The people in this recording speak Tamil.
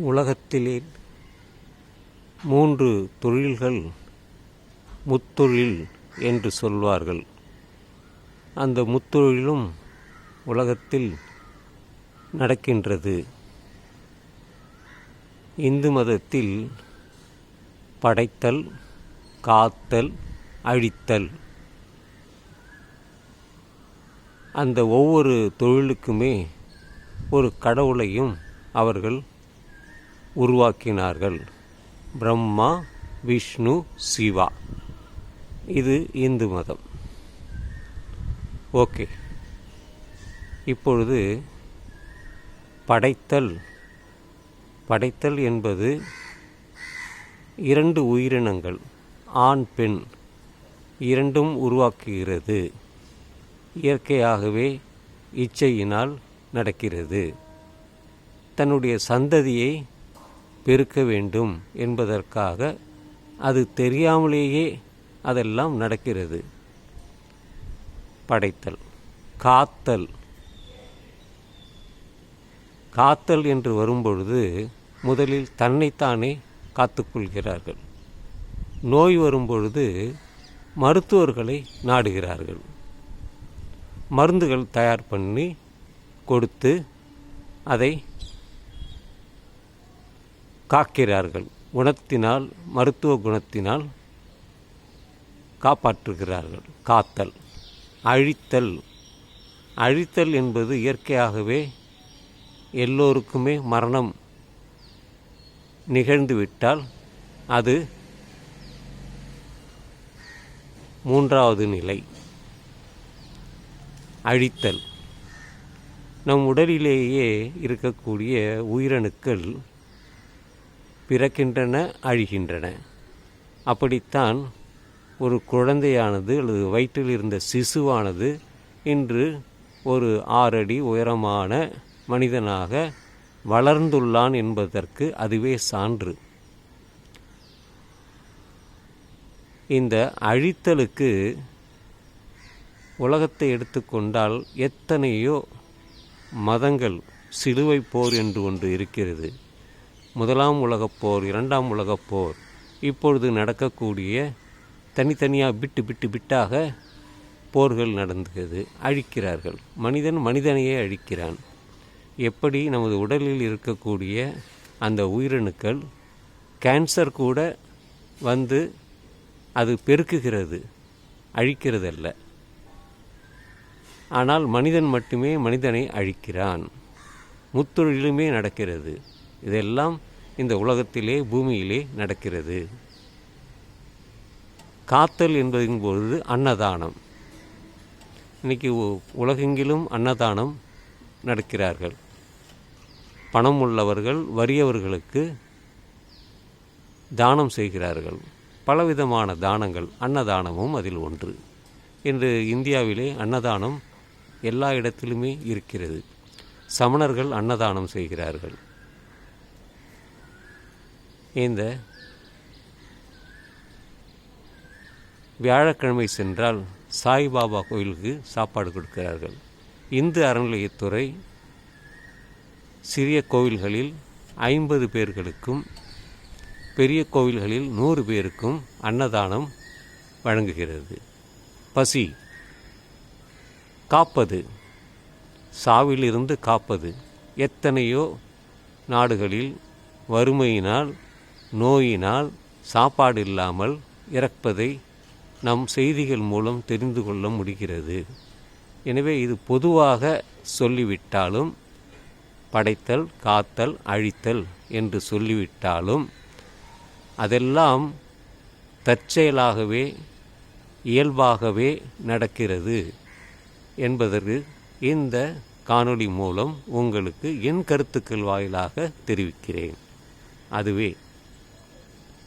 உலகத்திலே மூன்று தொழில்கள் முத்தொழில் என்று சொல்வார்கள். அந்த முத்தொழிலும் உலகத்தில் நடக்கின்றது. இந்து மதத்தில் படைத்தல் காத்தல் அழித்தல். அந்த ஒவ்வொரு தொழிலுக்குமே ஒரு கடவுளையும் அவர்கள் உருவாக்கினார்கள். பிரம்மா விஷ்ணு சிவா. இது இந்து மதம். ஓகே. இப்பொழுது படைத்தல். படைத்தல் என்பது இரண்டு உயிரினங்கள் ஆண் பெண் இரண்டும் உருவாக்குகிறது. இயற்கையாகவே இச்சையினால் நடக்கிறது. தன்னுடைய சந்ததியை பெருக்க வேண்டும் என்பதற்காக அது தெரியாமலேயே அதெல்லாம் நடக்கிறது. படைத்தல் காத்தல். காத்தல் என்று வரும்பொழுது முதலில் தன்னைத்தானே காத்துக்கொள்கிறார்கள். நோய் வரும்பொழுது மருத்துவர்களை நாடுகிறார்கள். மருந்துகள் தயார் பண்ணி கொடுத்து அதை காக்கிறார்கள். குணத்தினால் மருத்துவ குணத்தினால் காப்பாற்றுகிறார்கள். காத்தல் அழித்தல். அழித்தல் என்பது இயற்கையாகவே எல்லோருக்குமே மரணம் நிகழ்ந்துவிட்டால் அது மூன்றாவது நிலை. அழித்தல். நம் உடலிலேயே இருக்கக்கூடிய உயிரணுக்கள் பிறக்கின்றன அழிகின்றன. அப்படித்தான் ஒரு குழந்தையானது அல்லது வயிற்றில் இருந்த சிசுவானது இன்று ஒரு ஆறடி உயரமான மனிதனாக வளர்ந்துள்ளான் என்பதற்கு அதுவே சான்று. இந்த அழித்தலுக்கு உலகத்தை எடுத்துக்கொண்டால் எத்தனையோ மதங்கள் சிலுவை போர் என்று ஒன்று இருக்கிறது. முதலாம் உலகப் போர் இரண்டாம் உலகப்போர் இப்பொழுது நடக்கக்கூடிய தனித்தனியாக பிட்டு பிட்டு பிட்டாக போர்கள் நடந்துகிறது அழிக்கிறார்கள். மனிதன் மனிதனையே அழிக்கிறான். எப்படி நமது உடலில் இருக்கக்கூடிய அந்த உயிரணுக்கள் கேன்சர் கூட வந்து அது பெருக்குகிறது அழிக்கிறதல்ல. ஆனால் மனிதன் மட்டுமே மனிதனை அழிக்கிறான். முத்தொழிலுமே நடக்கிறது. இதெல்லாம் இந்த உலகத்திலே பூமியிலே நடக்கிறது. காத்தல் என்பதின் பொழுது அன்னதானம். இன்னைக்கு உ- உலகெங்கிலும் அன்னதானம் நடக்கிறார்கள். பணம் உள்ளவர்கள் வறியவர்களுக்கு தானம் செய்கிறார்கள். பலவிதமான தானங்கள் அன்னதானமும் அதில் ஒன்று. இன்று இந்தியாவிலே அன்னதானம் எல்லா இடத்திலுமே இருக்கிறது. சமணர்கள் அன்னதானம் செய்கிறார்கள். இந்த வியாழக்கிழமை சென்றால் சாய்பாபா கோயிலுக்கு சாப்பாடு கொடுக்கிறார்கள். இந்து அறநிலையத்துறை சிறிய கோவில்களில் ஐம்பது பேர்களுக்கும் பெரிய கோவில்களில் நூறு பேருக்கும் அன்னதானம் வழங்குகிறது. பசி. காப்பது. சாவிலிருந்து காப்பது. எத்தனையோ நாடுகளில் வறுமையினால் நோயினால் சாப்பாடு இல்லாமல் இறப்பதை நம் செய்திகள் மூலம் தெரிந்து கொள்ள முடிகிறது. எனவே இது பொதுவாக சொல்லிவிட்டாலும் படைத்தல் காத்தல் அழித்தல் என்று சொல்லிவிட்டாலும் அதெல்லாம் தற்செயலாகவே இயல்பாகவே நடக்கிறது என்பதற்கு இந்த காணொளி மூலம் உங்களுக்கு என் கருத்துக்கள் வாயிலாக தெரிவிக்கிறேன். அதுவே.